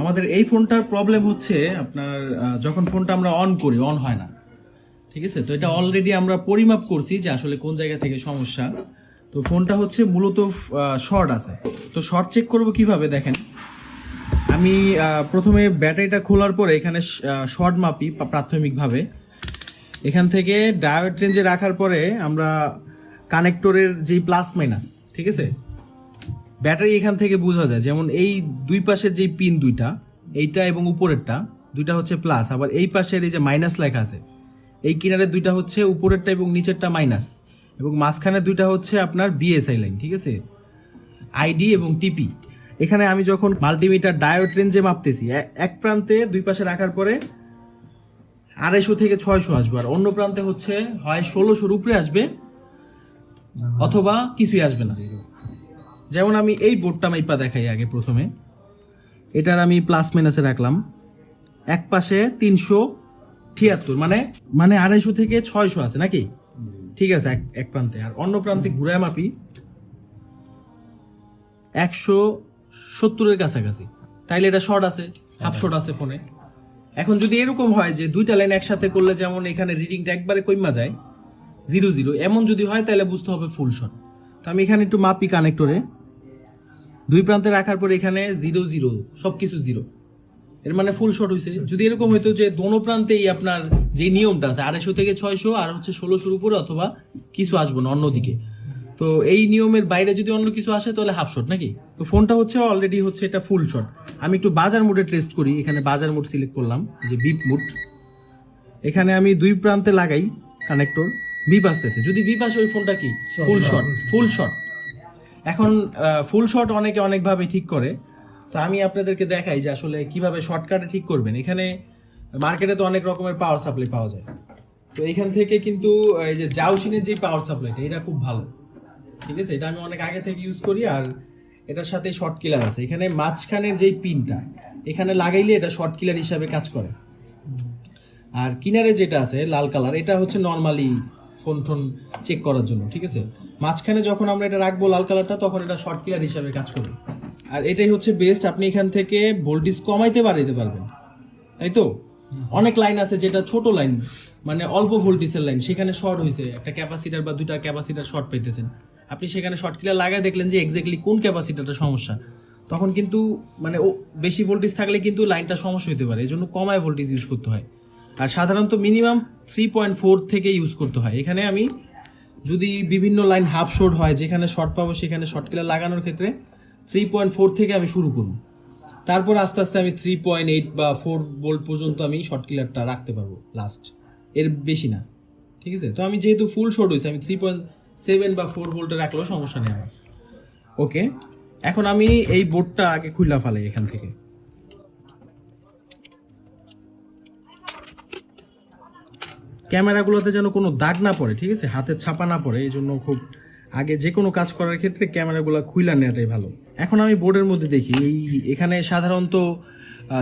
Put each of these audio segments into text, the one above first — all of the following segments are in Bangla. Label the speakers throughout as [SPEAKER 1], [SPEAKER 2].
[SPEAKER 1] আমাদের এই ফোনটার প্রবলেম হচ্ছে আপনার যখন ফোনটা আমরা অন করি অন হয় না। ঠিক আছে? তো এটা অলরেডি আমরা পরিমাপ করছি যে আসলে কোন জায়গা থেকে সমস্যা। তো ফোনটা হচ্ছে মূলত শর্ট আছে। তো শর্ট চেক করব কীভাবে দেখেন? আমি প্রথমে ব্যাটারিটা খোলার পরে এখানে শর্ট মাপি প্রাথমিকভাবে। এখান থেকে ডায়োড রেঞ্জে রাখার পরে আমরা কানেক্টরের যেই প্লাস মাইনাস ঠিক আছে? ব্যাটারি এখান থেকে বোঝা যায় যেমন এই দুই পাশের যেই পিন দুইটা এইটা এবং উপরেরটা দুইটা হচ্ছে প্লাস আবার এই পাশের এই যে মাইনাস লেখা আছে এই কিনারে দুইটা হচ্ছে উপরেরটা এবং নিচেরটা মাইনাস এবং মাঝখানে দুইটা হচ্ছে আপনার বিএসআই লাইন ঠিক আছে? আইডি এবং টিপি এখানে আমি যখন মাল্টিমিটার ডায়োড রেঞ্জে মাপতেছি এক প্রান্তে দুই পাশে রাখার পরে আড়াইশো থেকে ছয়শো আসবে আর অন্য প্রান্তে হচ্ছে হয় ষোলোশোর উপরে আসবে অথবা কিছুই আসবে না। যেমন আমি এই বোর্ডটা মাইপা দেখাই আগে প্রথমে। এটার আমি প্লাস মাইনাসে রাখলাম। এক পাশে তিনশো ছিয়াত্তর মানে মানে আড়াইশো থেকে ছয়শো আছে নাকি? ঠিক আছে, এক এক প্রান্তে। আর অন্য প্রান্তে ঘুরায় মাপি। একশো সত্তরের কাছাকাছি। তাইলে এটা শর্ট আছে হাফ শর্ট আছে ফোনে এখন যদি এরকম হয় যে দুইটা লাইন একসাথে করলে যেমন এখানে রিডিংটা একবারে কইমা যায় জিরো জিরো এমন যদি হয় তাহলে বুঝতে হবে ফুল শট তো আমি এখানে একটু মাপি কানেক্টরে দুই প্রান্তে রাখার পর এখানে জিরো জিরো সব কিছু জিরো। এর মানে ফুল শট হয়েছে যদি এরকম হইতো যে দোনো প্রান্তেই আপনার যে নিয়মটা আছে আড়াইশো থেকে ছয়শো আর হচ্ছে ষোলোশোর উপরে অথবা কিছু আসব না অন্যদিকে। তো এই নিয়মের বাইরে যদি অন্য কিছু আসে তাহলে হাফ শট নাকি? তো ফোনটা হচ্ছে অলরেডি হচ্ছে এটা ফুল শট আমি একটু বাজার মোডে টেস্ট করি। এখানে বাজার মোড সিলেক্ট করলাম যে বিপ মোড এখানে আমি দুই প্রান্তে লাগাই কানেক্টর বিপ আসতেছে। যদি বিপ আসে ওই ফোনটা কি? ফুল শট ফুল শট এখন ফুল শট অনেকে অনেকভাবে ঠিক করে। তো আমি আপনাদেরকে দেখাই যে আসলে কীভাবে শর্টকাটে ঠিক করবেন। এখানে মার্কেটে তো অনেক রকমের পাওয়ার সাপ্লাই পাওয়া যায়। তো এখান থেকে কিন্তু এই যে জাউসিনের যে পাওয়ার সাপ্লাইটা এটা খুব ভালো। ঠিক আছে? এটা আমি অনেক আগে থেকে ইউজ করি আর এটার সাথে শর্ট কিলার আছে। এখানে মাঝখানের যেই পিনটা এখানে লাগাইলে এটা শর্ট কিলার হিসাবে কাজ করে। আর কিনারে যেটা আছে, লাল কালার এটা হচ্ছে নর্মালি ফোন টোন চেক করার জন্য, ঠিক আছে? মাঝখানে যখন আমরা এটা রাখব লাল কালারটা, তখন এটা শর্ট কিলার হিসাবে কাজ করবে। আর এটাই হচ্ছে বেস্ট আপনি এখান থেকে ভোল্টেজ কমাইতে বাড়াইতে পারবেন। তাই তো? অনেক লাইন আছে যেটা ছোট লাইন মানে অল্প ভোল্টেজের লাইন সেখানে শর্ট হয়েছে একটা ক্যাপাসিটার বা দুইটা ক্যাপাসিটার শর্ট পাইতেছেন। আপনি সেখানে শর্ট কিলার লাগায় দেখলেন যে এক্স্যাক্টলি কোন ক্যাপাসিটারটা সমস্যা। তখন কিন্তু মানে ও, বেশি ভোল্টেজ থাকলে কিন্তু লাইনটা সমস্যা হতে পারে। এই জন্য কমায় ভোল্টেজ ইউজ করতে হয়। আর সাধারণত মিনিমাম থ্রি পয়েন্ট ফোর থেকে ইউজ করতে হয়। এখানে আমি যদি বিভিন্ন লাইন হাফ শর্ট হয়, যেখানে শর্ট পাবো সেখানে শর্ট কিলার লাগানোর ক্ষেত্রে থ্রি পয়েন্ট ফোর থেকে আমি শুরু করব। তারপর আস্তে আস্তে আমি থ্রি পয়েন্ট এইট বা ফোর বোল্ট পর্যন্ত আমি শর্ট কিলারটা রাখতে পারব লাস্ট এর বেশি না, ঠিক আছে? তো আমি যেহেতু ফুল শর্ট হয়েছে, আমি থ্রি পয়েন্ট সেভেন বা ফোর ভোল্টে রাখলেও সমস্যা নেই আমার। ওকে এখন আমি এই বোর্ডটা আগে খুললা ফেলাই এখান থেকে। ক্যামেরাগুলোতে যেন কোনো দাগ না পড়ে, ঠিক আছে? হাতে ছাপা না পড়ে, এই জন্য খুব আগে যে কোনো কাজ করার ক্ষেত্রে ক্যামেরাগুলো খুইলা নেওয়াটাই ভালো। এখন আমি বোর্ডের মধ্যে দেখি, এই এখানে সাধারণত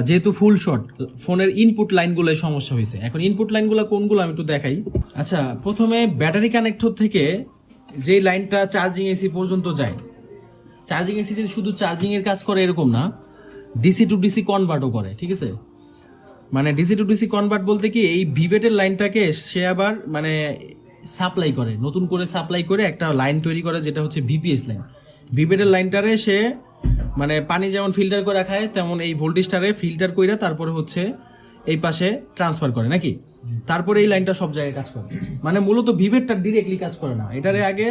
[SPEAKER 1] যেহেতু ফুল শট ফোনের ইনপুট লাইনগুলোয় সমস্যা হয়েছে। এখন ইনপুট লাইনগুলো কোনগুলো আমি একটু দেখাই। আচ্ছা প্রথমে ব্যাটারি কানেক্টর থেকে যে লাইনটা চার্জিং এসি পর্যন্ত যায়। চার্জিং এসি যদি শুধু চার্জিংয়ের কাজ করে এরকম না ডিসি টু ডিসি কনভার্টও করে, ঠিক আছে? মানে ডিসি টু ডিসি কনভার্ট বলতে কি এই ভিভেটের লাইনটাকে সে আবার মানে সাপ্লাই করে। নতুন করে সাপ্লাই করে একটা লাইন তৈরি করে যেটা হচ্ছে ভিপিএস লাইন ভিভেটের লাইনটারে সে মানে পানি যেমন ফিল্টার করে খায়, তেমন এই ভোল্টেজটারে ফিল্টার কইরা তারপরে হচ্ছে এই পাশে ট্রান্সফার করে, নাকি? তারপরে এই লাইনটা সব জায়গায় কাজ করে। মানে মূলত ভিভেটটা ডিরেক্টলি কাজ করে না। এটারে আগে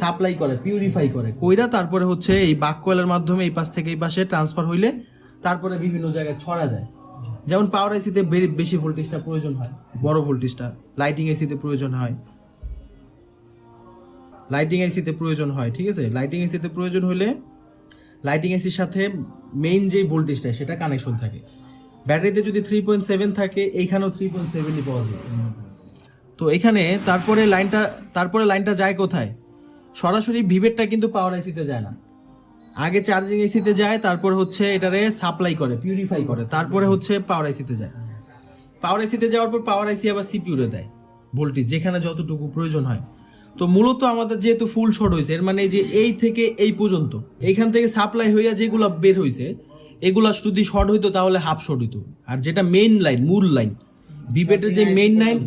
[SPEAKER 1] সাপ্লাই করে পিউরিফাই করে, কইরা তারপরে হচ্ছে এই বাক কয়েলের মাধ্যমে এই পাশ থেকে এই পাশে ট্রান্সফার হইলে তারপরে বিভিন্ন জায়গায় ছড়া যায়। যেমন পাওয়ার এসিতে বেশি ভোল্টেজটা প্রয়োজন হয়, বড় ভোল্টেজটা লাইটিং এসিতে প্রয়োজন হয়। লাইটিং এসিতে প্রয়োজন হয়, ঠিক আছে? লাইটিং এসিতে প্রয়োজন হলে লাইটিং এসির সাথে মেইন যে ভোল্টেজটা সেটা কানেকশন থাকে। ব্যাটারিতে যদি থ্রি পয়েন্ট সেভেন থাকে, এইখানেও থ্রি পয়েন্ট সেভেনই পাওয়া যায়। তো এখানে তারপরে লাইনটা তারপরে লাইনটা যায় কোথায়? সরাসরি ভিভেটটা কিন্তু পাওয়ার এসিতে যায় না। আগে চার্জিং এসিতে যায় তারপর হচ্ছে এটারে সাপ্লাই করে পিউরিফাই করে তারপরে হচ্ছে পাওয়ার এসিতে যায়। পাওয়ার এসিতে যাওয়ার পর পাওয়ার এসি আবার সিপিউরে দেয় ভোল্টেজ যেখানে যতটুকু প্রয়োজন হয়। তো মূলত আমাদের যেহেতু ফুল শর্ট হয়েছে এর মানে এই যে এই থেকে এই পর্যন্ত এইখান থেকে সাপ্লাই হইয়া যেগুলো বের হয়েছে এগুলা যদি শর্ট হইতো তাহলে হাফ শর্ট হইতো। আর যেটা মেইন লাইন মূল লাইন বিপেটের যে মেইন লাইন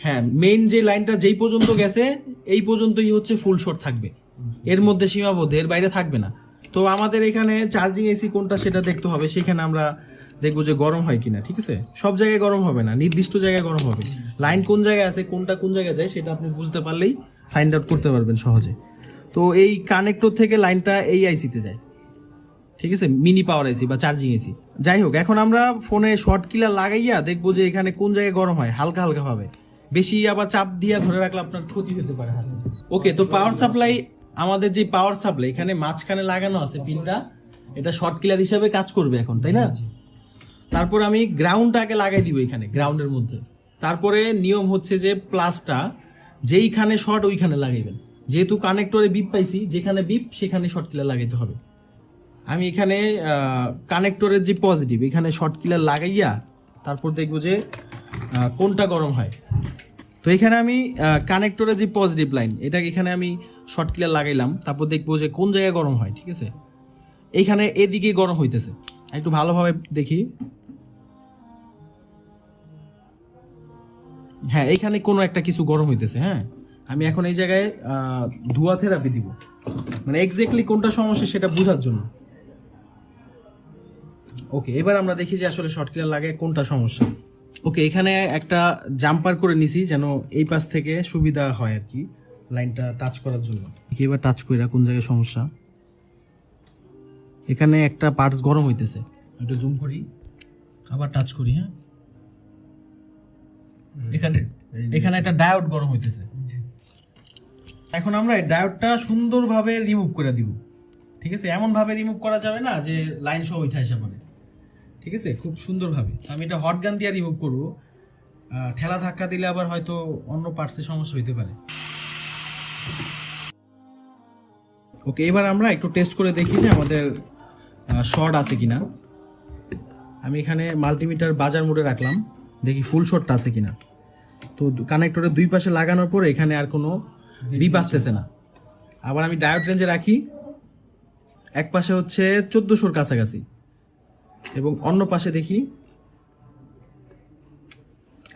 [SPEAKER 1] হ্যাঁ মেইন যে লাইনটা যেই পর্যন্ত গেছে এই পর্যন্তই হচ্ছে ফুল শর্ট থাকবে। এর মধ্যে সীমাবদ্ধ এর বাইরে থাকবে না। তো আমাদের এখানে চার্জিং এসি কোনটা সেটা দেখতে হবে, সেখানে আমরা দেখব যে গরম হয় কিনা, ঠিক আছে? সব জায়গায় গরম হবে না, নির্দিষ্ট জায়গায় গরম হবে। লাইন কোন জায়গায় আছে, কোনটা কোন জায়গায় যায় সেটা আপনি বুঝতে পারলেই ফাইন্ড আউট করতে পারবেন সহজে। তো এই কানেক্টর থেকে লাইনটা এই আইসিতে যায়, ঠিক আছে? মিনি পাওয়ার এসি বা চার্জিং এসি যাই হোক, এখন আমরা ফোনে শর্ট কিলার লাগাইয়া দেখব যে এখানে কোন জায়গায় গরম হয়, হালকা হালকা ভাবে। বেশি আবার চাপ দিয়ে ধরে রাখলে আপনার ক্ষতি হতে পারে ওকে তো পাওয়ার সাপ্লাই আমাদের যে পাওয়ার সাপ্লাই এখানে মাঝখানে লাগানো আছে পিনটা এটা শর্ট কিলার হিসাবে কাজ করবে এখন তাই না? তারপর আমি গ্রাউন্ডটাকে লাগাই দিব এখানে গ্রাউন্ডের মধ্যে। তারপরে নিয়ম হচ্ছে যে প্লাসটা যেইখানে শর্ট ওইখানে লাগাইবেন। যেহেতু কানেক্টরে বিপ পাইছি যেখানে বিপ সেখানে শর্ট কিলার লাগাইতে হবে। আমি এখানে কানেক্টরের যে পজিটিভ এখানে শর্ট কিলার লাগাইয়া তারপর দেখব যে কোনটা গরম হয়। তো এখানে আমি কানেক্টরের যে পজিটিভ লাইন এটা এখানে আমি শর্ট কিলার লাগাইলাম, তারপর দেখব যে কোন জায়গায় গরম হয়, ঠিক আছে? এইখানে এদিকে গরম হইতেছে। একটু ভালোভাবে দেখি। হ্যাঁ এইখানে কোনো একটা কিছু গরম হইতেছে হ্যাঁ? আমি এখন এই জায়গায় ধোঁয়া থেরাপি দিব। মানে এক্স্যাক্টলি কোনটা সমস্যা সেটা বোঝার জন্য। ওকে এবার আমরা দেখি যে আসলে শর্ট কিলার লাগে কোনটা সমস্যা। ওকে এখানে একটা জাম্পার করে নিছি যেন এই পাশ থেকে সুবিধা হয় আর কি লাইনটা টাচ করার জন্য। এবার টাচ কইরা কোন জায়গায় সমস্যা। এখানে একটা পার্টস গরম হইতেছে। একটু জুম করি আবার টাচ করি হ্যাঁ? এখানে এখানে একটা ডায়োড গরম হইতেছে। এখন আমরা এই ডায়োডটা সুন্দরভাবে রিমুভ করে দিব। ঠিক আছে? এমন ভাবে রিমুভ করা যাবে না যে লাইন সহ উঠে আসা পড়ে। ঠিক আছে? খুব সুন্দরভাবে। আমি এটা হট গান দিয়ে রিমুভ করব। ঠেলা ধাক্কা দিলে আবার হয়তো অন্য পার্টসে সমস্যা হইতে পারে। ওকে এবার আমরা একটু টেস্ট করে দেখি যে আমাদের শর্ট আছে কিনা। আমি এখানে মাল্টিমিটার বাজার মোডে রাখলাম। দেখি ফুল শর্টটা আছে কিনা। তো কানেক্টরের দুই পাশে লাগানোর পরে এখানে আর কোনো বিপ আসতেছে না। আবার আমি ডায়োড রেঞ্জে রাখি। এক পাশে হচ্ছে চোদ্দোশোর কাছাকাছি। এবং অন্য পাশে দেখি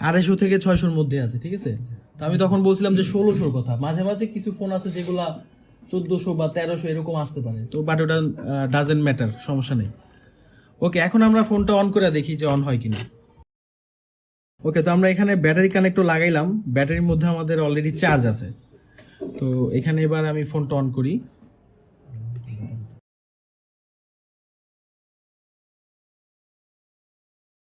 [SPEAKER 1] আড়াইশো থেকে ছয়শোর মধ্যে আছে, ঠিক আছে? তো আমি তখন বলছিলাম যে ষোলোশোর কথা। মাঝে মাঝে কিছু ফোন আছে যেগুলা চোদ্দোশো বা তেরোশো এরকম আসতে পারে। তো বাট ওটা ডাজেন্ট ম্যাটার সমস্যা নেই। ওকে এখন আমরা ফোনটা অন করে দেখি যে অন হয় কিনা। ওকে তো আমরা এখানে ব্যাটারি কানেক্টর লাগাইলাম। ব্যাটারির মধ্যে আমাদের অলরেডি চার্জ আছে। তো এখানে এবার আমি ফোনটা অন করি।